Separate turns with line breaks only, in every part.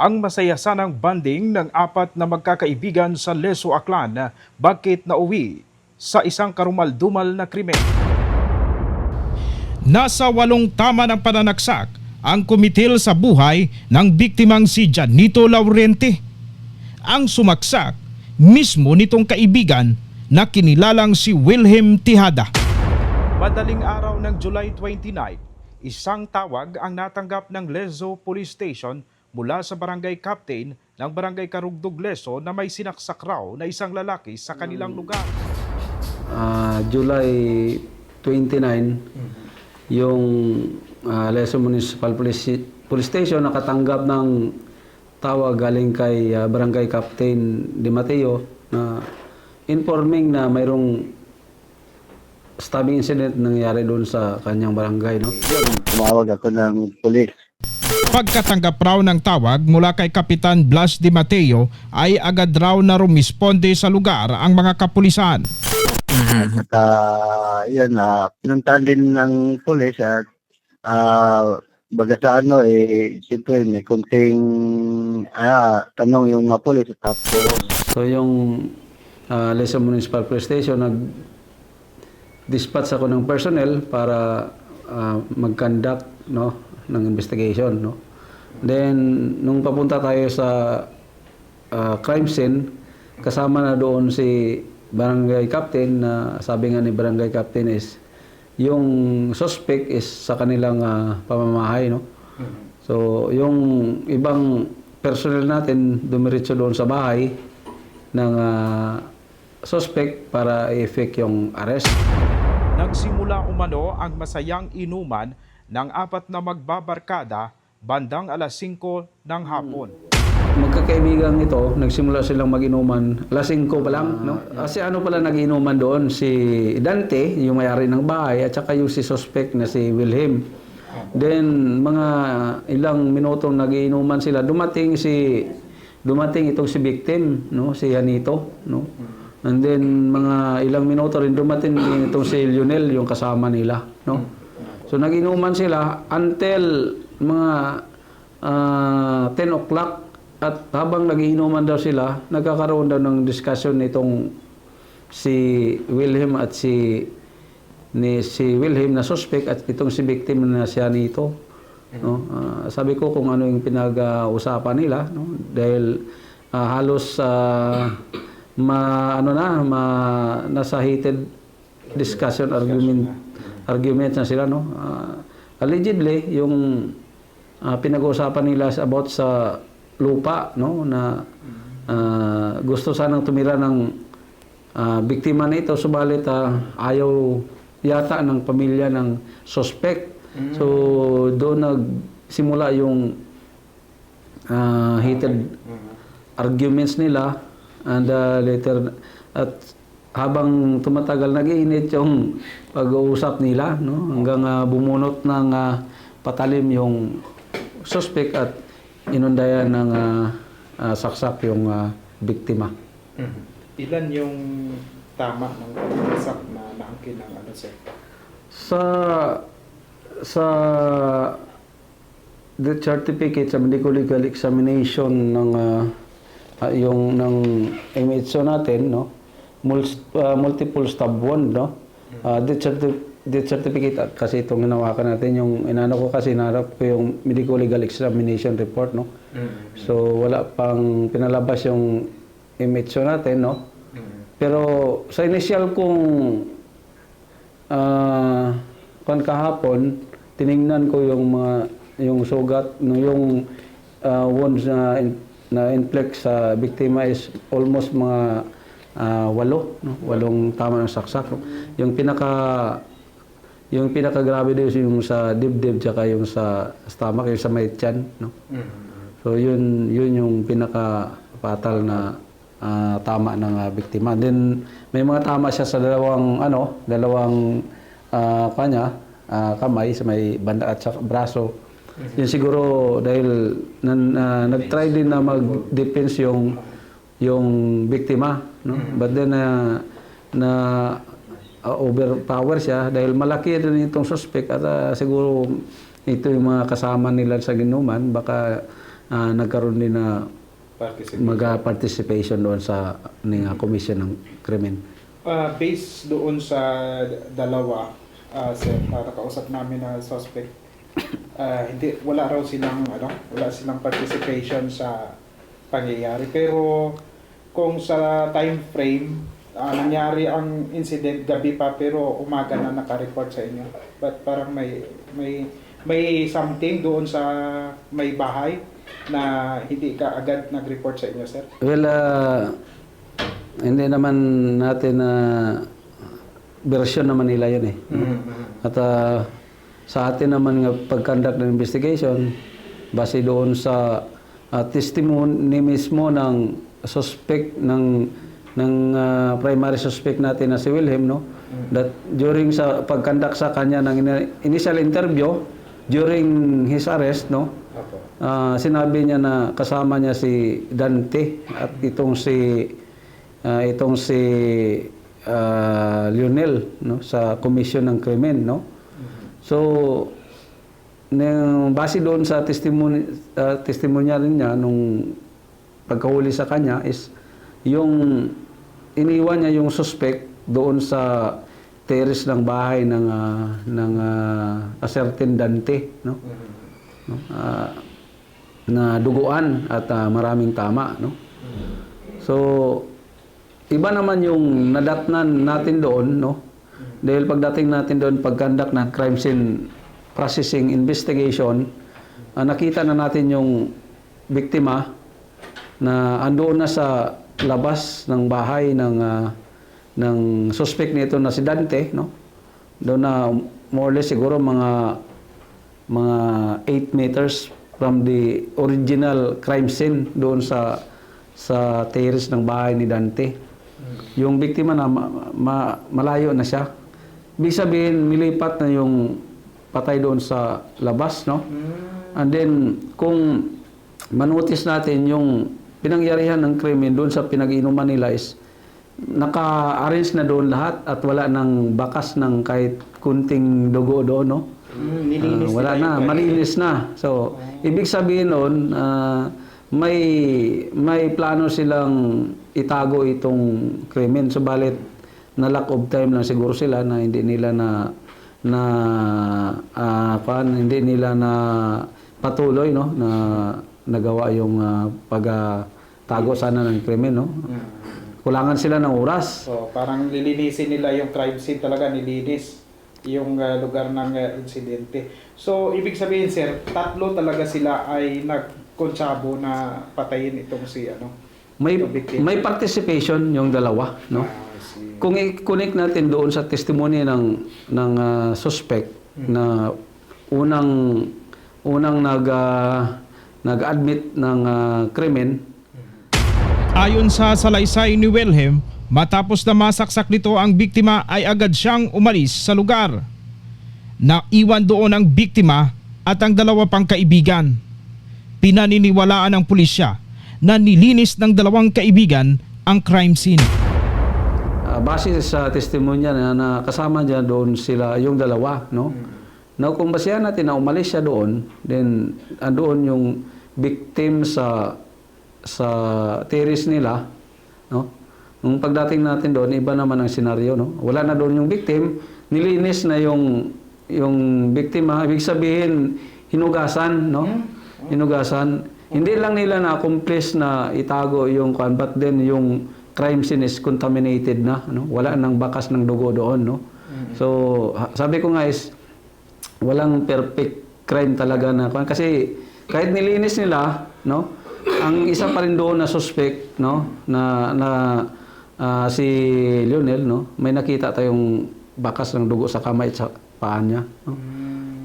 ang masayasanang banding ng apat na magkakaibigan sa Leso Aklan bakit nauwi sa isang karumal-dumal na krimen. Nasa walong tama ng pananaksak ang kumitil sa buhay ng biktimang si Janito Laurente. Ang sumaksak mismo nitong kaibigan na kinilalang si Wilhelm Tihada. Madaling araw ng July 29, isang tawag ang natanggap ng Lezo Police Station mula sa barangay captain ng barangay Karugdog Leso na may sinaksak raw na isang lalaki sa kanilang lugar.
Ah, July 29, yung uh, Leso Municipal Police, Police Station nakatanggap ng tawag galing kay ah, Barangay Captain Di Mateo na informing na mayroong stabbing incident nangyari doon sa kanyang barangay. No?
Tumawag ako ng polis.
Pagkatanggap raw ng tawag mula kay Kapitan Blas Di Mateo ay agad raw na rumisponde sa lugar ang mga kapulisan.
At uh, yun, uh, pinuntahan din ng polis at uh, baga sa ano, eh, siyempre may kunting ah, tanong yung mga polis. Tapos,
So yung uh, Leso Municipal Police Station nag dispatch ako ng personnel para ah, mag-conduct no ng investigation no. Then nung papunta tayo sa ah, crime scene kasama na doon si barangay captain na sabi nga ni barangay captain is yung suspect is sa kanilang ah, pamamahay no. So yung ibang personnel natin dumiretso doon sa bahay ng ah, suspect para i-effect yung arrest.
Nagsimula umano ang masayang inuman ng apat na magbabarkada bandang alas 5 ng hapon.
Magkakaibigan ito, nagsimula silang mag-inuman. Alas 5 pa lang, no? Kasi ano pala nag-inuman doon? Si Dante, yung may-ari ng bahay, at saka yung si suspect na si Wilhelm. Then, mga ilang minutong nag-iinuman sila, dumating si dumating itong si victim, no? Si Janito, no? And then, mga ilang minuto rin dumating itong si Lionel, yung kasama nila, no? So, nag-inuman sila until mga ah, 10 o'clock at habang nagiinuman daw sila, nagkakaroon daw ng discussion nitong si Wilhelm at si ni si Wilhelm na suspect at itong si victim na siya nito. No? Ah, sabi ko kung ano yung pinag-usapan nila no? dahil ah, halos ah, ma ano na ma nasa heated discussion argument argument na sila no. Ah, allegedly yung ah, pinag-uusapan nila about sa lupa no na ah, gusto sanang tumira ng ah, biktima nito subalit ah, ayaw yata ng pamilya ng suspect. So doon nagsimula yung ah, heated arguments nila and ah, later at habang tumatagal nag-iinit yung pag-uusap nila no hanggang ah, bumunot ng ah, patalim yung suspect at inundayan ng ah, ah, saksak yung ah, biktima.
Ilan yung tama ng pagkasak na naangkin ng ano sir?
Sa sa death certificate sa medical legal examination ng ah, ah, yung ng MHO natin no ah, multiple stab wound no? Ah, death, certi- death certificate kasi itong hinawakan natin. Yung inano ko kasi narap ko yung medical legal examination report no? So wala pang pinalabas yung MHO natin no? Pero sa initial kong ah kan kahapon tiningnan ko yung mga yung sugat no? Yung ah, wounds na in- na inflict sa biktima is almost mga ah, walo no walong tama ng saksak no? yung pinaka yung pinaka grabe din yung sa dibdib tsaka yung sa stomach yung sa may tiyan no So yun yun yung pinaka fatal na ah, tama ng ah, biktima. Then may mga tama siya sa dalawang ano, dalawang ah, kanya ah, kamay sa may banda at sa braso. Yun siguro dahil nan, ah, nag-try din na mag-defense yung yung biktima, no? But then ah, na ah, overpower siya dahil malaki rin itong suspect at ah, siguro ito yung mga kasama nila sa ginuman baka ah, nagkaroon din na
Participate.
mag-participation doon sa ning ah, commission ng krimen.
Ah, based doon sa dalawa, uh, sir, na nakausap namin na suspect, ah, hindi, wala raw silang, ano, wala silang participation sa pangyayari. Pero kung sa time frame, ah, nangyari ang incident gabi pa pero umaga na naka-report sa inyo. But parang may may may something doon sa may bahay na hindi ka agad nag-report sa inyo, sir.
Well, ah, hindi naman natin na version naman nila yun eh. At ah, sa atin naman nga pag-conduct ng investigation, base doon sa ah, testimony mismo ng suspect ng ng ah, primary suspect natin na si Wilhelm no that during sa pag-conduct sa kanya ng ini- initial interview during his arrest no. Ah, sinabi niya na kasama niya si Dante at itong si ah, itong si ah, Lionel no sa komisyon ng krimen no. So nang base doon sa testimony uh, testimonya rin niya nung pagkahuli sa kanya is yung iniwan niya yung suspect doon sa terrace ng bahay ng ah, ng ah, a certain Dante no? No? Ah, na duguan at ah, maraming tama no? So iba naman yung nadatnan natin doon no? Dahil pagdating natin doon pag-conduct ng crime scene processing investigation ah, nakita na natin yung biktima na andoon na sa labas ng bahay ng ah, ng suspect nito na si Dante no doon na more or less siguro mga mga 8 meters from the original crime scene doon sa sa terrace ng bahay ni Dante. Yung biktima na ma- ma- malayo na siya. Ibig sabihin, nilipat na yung patay doon sa labas, no? And then, kung manutis natin yung pinangyarihan ng krimen doon sa pinag-inuman nila is naka-arrange na doon lahat at wala nang bakas ng kahit kunting dugo doon, no? Ah, wala na, malinis na. So, ibig sabihin noon, ah, may may plano silang itago itong krimen. Subalit, na lack of time lang siguro sila na hindi nila na na ah, kuwan, hindi nila na patuloy no na nagawa yung ah, pagtago sana ng krimen no. Kulangan sila ng oras.
So, parang lilinisin nila yung crime scene talaga, nilinis yung uh, lugar ng uh, insidente. So, ibig sabihin, sir, tatlo talaga sila ay nagkontsabo na patayin itong si, ano,
May may participation yung dalawa, no?
Ah.
Kung i-connect natin doon sa testimony ng ng ah, suspect na unang unang nag ah, nag-admit ng ah, krimen,
Ayon sa salaysay ni Wilhelm, matapos na masaksak nito ang biktima ay agad siyang umalis sa lugar. Naiwan doon ang biktima at ang dalawa pang kaibigan. Pinaniniwalaan ng pulisya na nilinis ng dalawang kaibigan ang crime scene.
ah, base sa testimonya na, na kasama niya doon sila yung dalawa, no? Now kung basehan natin na umalis siya doon, then andoon yung victim sa sa terrace nila, no? Nung pagdating natin doon, iba naman ang senaryo, no? Wala na doon yung victim, nilinis na yung yung biktima, ibig sabihin hinugasan, no? Hinugasan. Hindi lang nila na-accomplish na itago yung kwan, but then yung crime scene is contaminated na, no? Wala nang bakas ng dugo doon, no? So, ha- sabi ko nga is walang perfect crime talaga na kwan kasi kahit nilinis nila, no? Ang isa pa rin doon na suspect, no? Na na ah, si Lionel, no? May nakita tayong bakas ng dugo sa kamay at sa paa niya, no?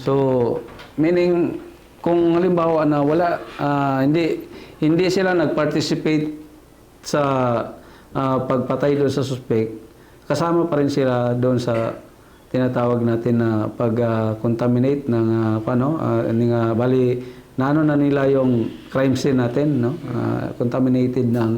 So, meaning kung halimbawa na wala ah, hindi hindi sila nag-participate sa ah, pagpatay doon sa suspect, kasama pa rin sila doon sa tinatawag natin na pag-contaminate ng ah, paano ni nga bali naano na nila yung crime scene natin no Ah, contaminated ng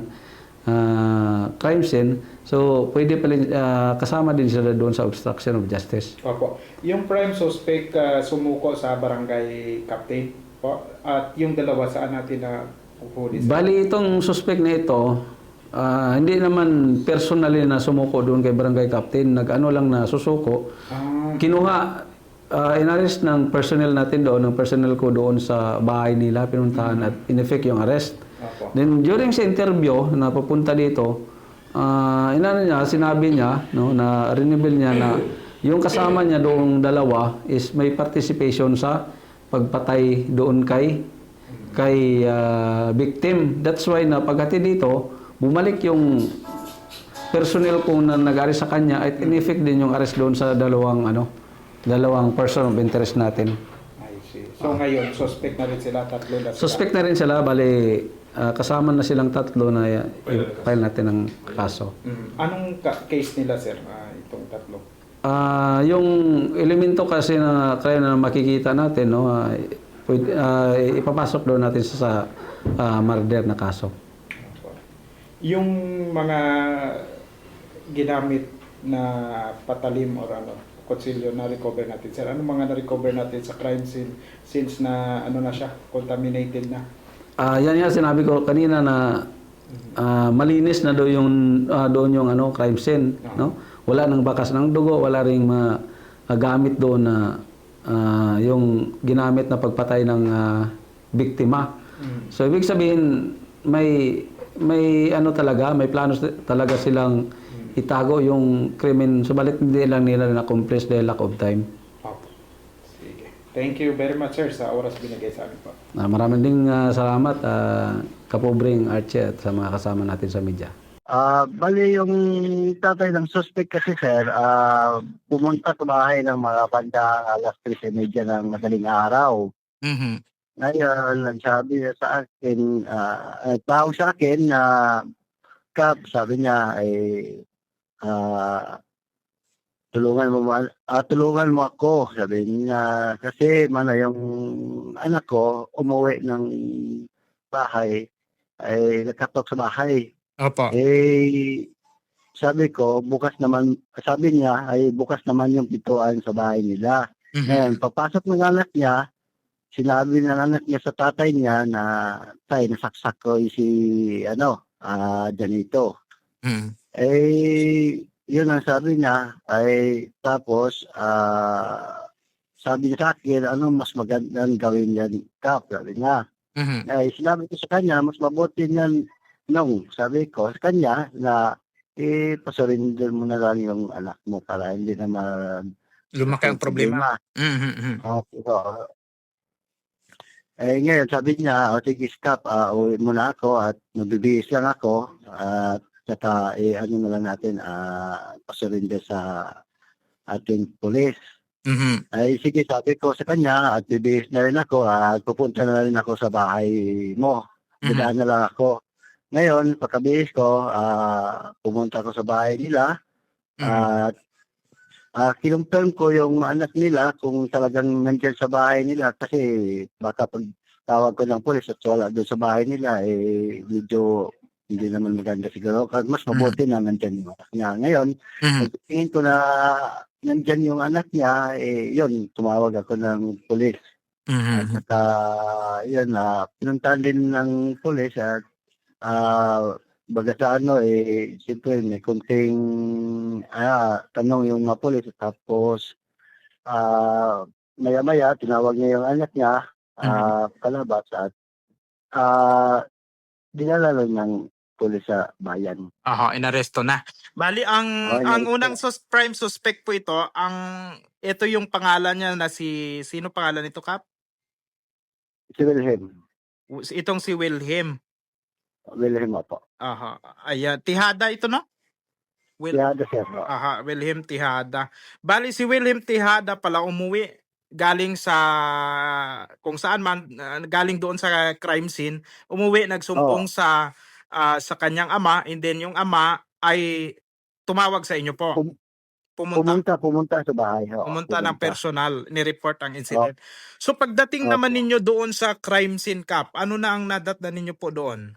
ah, crime scene so pwede pa rin ah, kasama din sila doon sa obstruction of justice
Opo. Yung prime suspect uh, sumuko sa barangay captain. Po, at yung dalawa saan natin na puhuli?
Bali itong suspect na ito, ah, hindi naman personally na sumuko doon kay barangay captain, nag-ano lang na susuko.
Ah,
Kinuha, uh, inarrest ng personnel natin doon, ng personnel ko doon sa bahay nila, pinuntahan at in-effect yung arrest. Then during sa interview na papunta dito, ah inano niya, sinabi niya no na renewal niya na yung kasama niya doong dalawa is may participation sa pagpatay doon kay kay ah, victim. That's why na pagkati dito, bumalik yung personnel ko na nag-arrest sa kanya at in-effect din yung arrest doon sa dalawang ano, dalawang person of interest natin.
I see. So ngayon, suspect na rin sila, tatlo na sila.
Suspect na rin sila, bali ah, kasama na silang tatlo na i-file natin ng kaso.
Mm. Anong ka- case nila, sir, ah, itong tatlo?
Ah, yung elemento kasi na crime na makikita natin, no, ah, pwede- ah, ipapasok doon natin sa, sa ah, murder na kaso.
Yung mga ginamit na patalim or ano, kutsilyo na recover natin, sir. Anong mga na-recover natin sa crime scene since na ano na siya, contaminated na?
Ah, yan nga sinabi ko kanina na ah, malinis na do yung ah, doon yung ano crime scene, no? Wala nang bakas ng dugo, wala ring ma ah, gamit doon na ah, yung ginamit na pagpatay ng ah, biktima. So ibig sabihin may may ano talaga, may plano talaga silang itago yung krimen subalit hindi lang nila na-accomplish dahil lack of time.
Opo. Sige. Thank you very much, sir, sa oras binigay sa amin po.
Ah, maraming ding ah, salamat uh, Kapobring Archie at sa mga kasama natin sa media.
Ah, bali yung tatay ng suspect kasi sir, ah, pumunta sa bahay ng mga banda alas 3.30 ng madaling araw.
Mhm.
Ngayon, nagsabi niya sa akin, uh, tawag sa akin na Kap, sabi niya ay ah, tulungan mo ma- ah, tulungan mo ako sabi niya kasi mana yung anak ko umuwi ng bahay ay nakatok sa bahay
Opo.
eh, sabi ko, bukas naman, sabi niya, ay bukas naman yung pituan sa bahay nila.
Mhm.
Ngayon, pagpasok ng anak niya, sinabi ng anak niya sa tatay niya na, tay, nasaksak ko si, ano, ah, Janito.
Mhm.
Eh, yun ang sabi niya, ay, tapos, ah, sabi niya sa akin, ano mas magandang gawin yan, Kap, sabi niya.
Mhm.
ay sinabi ko sa kanya, mas mabuti niyan nung sabi ko sa kanya na eh, pasurinder mo na lang yung anak mo para hindi na ma...
Lumaki ang problema. Mhm, mhm.
Okay, so, eh, ngayon, sabi niya, o sige, stop, uh, uwi mo na ako at nabibihis lang ako at saka, eh, ano na lang natin, ah, pasurinder sa ating pulis.
Mhm.
Ay, sige, sabi ko sa kanya at bibihis na rin ako at pupunta na rin ako sa bahay mo.
Mhm.
Dadaan na lang ako. Ngayon, pagkabihis ko, ah, pumunta ako sa bahay nila
Mhm.
at ah kinonfirm ko yung anak nila kung talagang nandiyan sa bahay nila kasi baka pag tawag ko ng polis at wala doon sa bahay nila, eh, medyo hindi naman maganda siguro. Kasi Mas mabuti na nandyan yung anak niya. Ngayon,
Mhm.
tingin ko na nandyan yung anak niya, eh, yun, tumawag ako ng polis.
Mhm.
At ah, yun, na pinuntahan din ng polis at ah, baga sa ano, eh, siyempre may kunting ah, tanong yung mga polis. Tapos, ah, maya-maya, tinawag niya yung anak niya, ah, palabas at ah, dinala lang ng polis sa bayan.
Aha, inaresto na. Bali ang
Oh,
ang
inaresto.
unang sus prime suspect po ito, ang ito yung pangalan niya na si sino pangalan nito, Kap?
Si Wilhelm.
Itong si Wilhelm.
Wilhelm po.
Aha. Ayan, Tihada ito, no? Will
Kaya da sir. po.
Aha, Wilhelm Tihada. Bali si Wilhelm Tihada pala umuwi galing sa kung saan man ah, galing doon sa crime scene, umuwi nagsumbong sa ah, sa kanyang ama and then yung ama ay tumawag sa inyo po.
Pum-
Pumunta
Pumunta, pumunta sa bahay. oo,
pumunta ng personal, ni-report ang incident. So pagdating
Opo.
naman ninyo doon sa crime scene cap, ano na ang nadatnan ninyo po doon?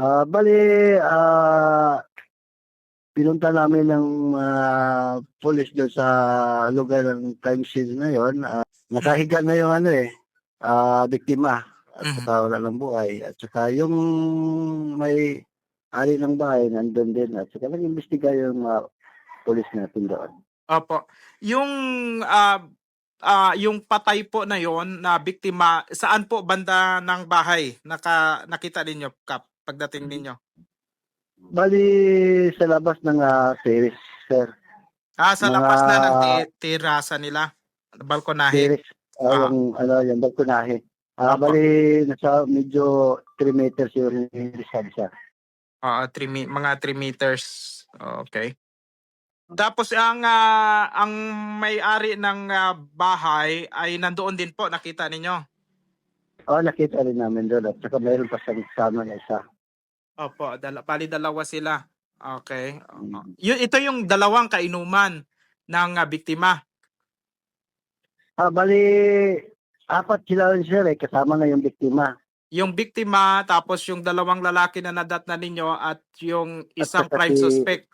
Ah, bali, ah, pinunta namin ng ah, police doon sa lugar ng crime scene na yon. Ah, nakahiga na yung ano eh. ah, biktima at
Mhm.
saka wala ng buhay. At saka yung may ari ng bahay nandun din at saka nag-imbestiga yung mga polis natin doon.
Opo. Yung ah ah, yung patay po na yon na biktima, saan po banda ng bahay? Naka nakita ninyo kap pagdating ninyo?
Bali sa labas ng uh, terrace, sir.
Ah, sa
Mga-
labas na ng ti- terasa nila, balkonahe.
Terrace, ah,
Ah.
yung ano, yung balkonahe. Ah,
Opo.
bali nasa medyo 3 meters yung distansya.
Oo, 3 mi- mga 3 meters. Okay. Tapos ang ah, ang may-ari ng ah, bahay ay nandoon din po, nakita ninyo.
Oh, nakita rin namin doon at saka mayroon pa sa kasama na isa.
Opo, dala, bali dalawa sila. Okay.
Mm.
Yun, ito yung dalawang kainuman ng ah, biktima.
Ah, bali apat sila rin sir eh, kasama na yung biktima.
Yung biktima, tapos yung dalawang lalaki na nadat na ninyo at yung isang
saka
prime
si-
suspect,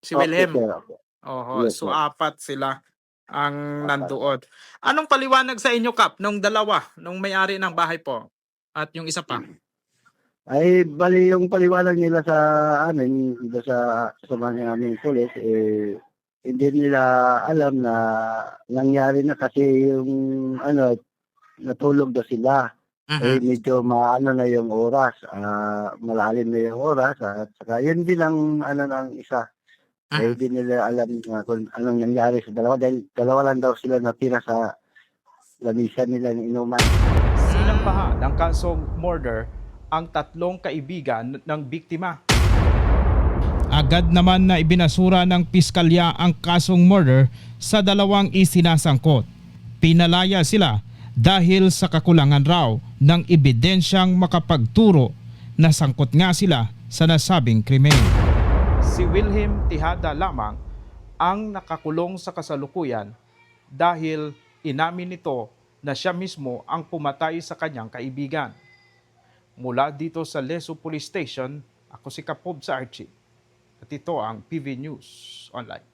si
Okay,
Wilhelm.
sir, okay.
Oho,
Yes,
so
sir.
apat sila ang
Apat.
nandoon. Anong paliwanag sa inyo, Kap, nung dalawa, nung may-ari ng bahay po? At yung isa pa?
Ay, bali yung paliwanag nila sa amin, dito sa kasama ng aming pulis, eh, hindi nila alam na nangyari na kasi yung ano, natulog daw sila. Eh,
Mhm.
medyo maano na yung oras, ah, malalim na yung oras, at saka yun din ang ano ng isa. Eh,
Mhm.
hindi nila alam na kung anong nangyari sa dalawa dahil dalawa lang daw sila natira sa lamisan nila ng inuman.
Sinambahan ng kasong murder ang tatlong kaibigan ng biktima. Agad naman na ibinasura ng piskalya ang kasong murder sa dalawang isinasangkot. Pinalaya sila dahil sa kakulangan raw ng ebidensyang makapagturo na sangkot nga sila sa nasabing krimen. Si Wilhelm Tihada lamang ang nakakulong sa kasalukuyan dahil inamin nito na siya mismo ang pumatay sa kanyang kaibigan. Mula dito sa Leso Police Station, ako si Kapob sa Archie. At ito ang PV News Online.